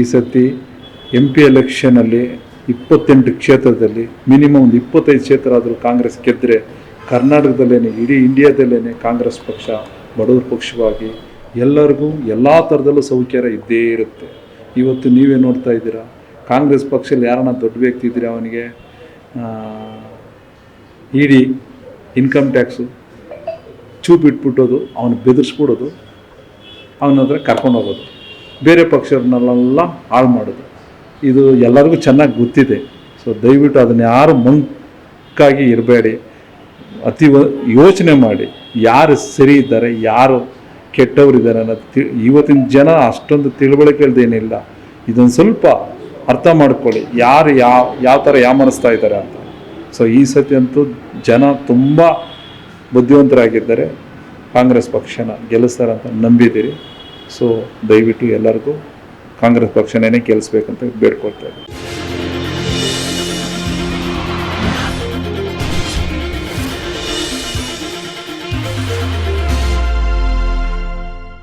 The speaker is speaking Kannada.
ಈ ಸತಿ ಎಂ ಪಿ ಎಲೆಕ್ಷನಲ್ಲಿ ಇಪ್ಪತ್ತೆಂಟು ಕ್ಷೇತ್ರದಲ್ಲಿ ಮಿನಿಮಮ್ ಒಂದು ಇಪ್ಪತ್ತೈದು ಕ್ಷೇತ್ರ ಆದರೂ ಕಾಂಗ್ರೆಸ್ ಗೆದ್ದರೆ ಕರ್ನಾಟಕದಲ್ಲೇ ಇಡೀ ಇಂಡಿಯಾದಲ್ಲೇ ಕಾಂಗ್ರೆಸ್ ಪಕ್ಷ, ಬಡವರ ಪಕ್ಷವಾಗಿ ಎಲ್ಲರಿಗೂ ಎಲ್ಲ ಥರದಲ್ಲೂ ಸೌಕರ್ಯ ಇದ್ದೇ ಇರುತ್ತೆ. ಇವತ್ತು ನೀವೇ ನೋಡ್ತಾ ಇದ್ದೀರಾ, ಕಾಂಗ್ರೆಸ್ ಪಕ್ಷದಲ್ಲಿ ಯಾರನ್ನ ದೊಡ್ಡ ವ್ಯಕ್ತಿ ಇದ್ದೀರಾ ಅವನಿಗೆ? ಇಡಿ ಇನ್ಕಮ್ ಟ್ಯಾಕ್ಸು ಚೂಪ್ ಇಟ್ಬಿಟ್ಟೋದು ಅವನು ಬೆದರಿಸ್ಬಿಡೋದು, ಅವನ ಹತ್ರ ಕರ್ಕೊಂಡು ಹೋಗೋದು. ಬೇರೆ ಪಕ್ಷಗಳನ್ನೆಲ್ಲ ಹಾಳು ಮಾಡೋದು ಇದು ಎಲ್ಲರಿಗೂ ಚೆನ್ನಾಗಿ ಗೊತ್ತಿದೆ. ಸೊ ದಯವಿಟ್ಟು ಅದನ್ನ ಯಾರು ಮಂಕಾಗಿ ಇರಬೇಡಿ. ಅತಿ ಯೋಚನೆ ಮಾಡಿ. ಯಾರು ಸರಿ ಇದ್ದಾರೆ, ಯಾರು ಕೆಟ್ಟವರಿದ್ದಾರೆ ಅನ್ನೋದು ತಿ, ಇವತ್ತಿನ ಜನ ಅಷ್ಟೊಂದು ತಿಳುವಳಿಕೆಳ್ದೇನಿಲ್ಲ. ಇದೊಂದು ಸ್ವಲ್ಪ ಅರ್ಥ ಮಾಡ್ಕೊಳ್ಳಿ. ಯಾರು ಯಾವ ಯಾವ ಥರ ಯಾಮನಿಸ್ತಾ ಇದ್ದಾರೆ ಅಂತ. ಸೊ ಈ ಸತಿ ಅಂತೂ ಜನ ತುಂಬ ಬುದ್ಧಿವಂತರಾಗಿದ್ದಾರೆ. ಕಾಂಗ್ರೆಸ್ ಪಕ್ಷನ ಗೆಲ್ಲಿಸ್ತಾರೆ ಅಂತ ನಂಬಿದ್ದೀರಿ. ಸೊ ದಯವಿಟ್ಟು ಎಲ್ಲರಿಗೂ ಕಾಂಗ್ರೆಸ್ ಪಕ್ಷನೇ ಕೇಳಿಸ್ಬೇಕಂತ ಬೇಡ್ಕೊಳ್ತಾ ಇದ್ದೀನಿ.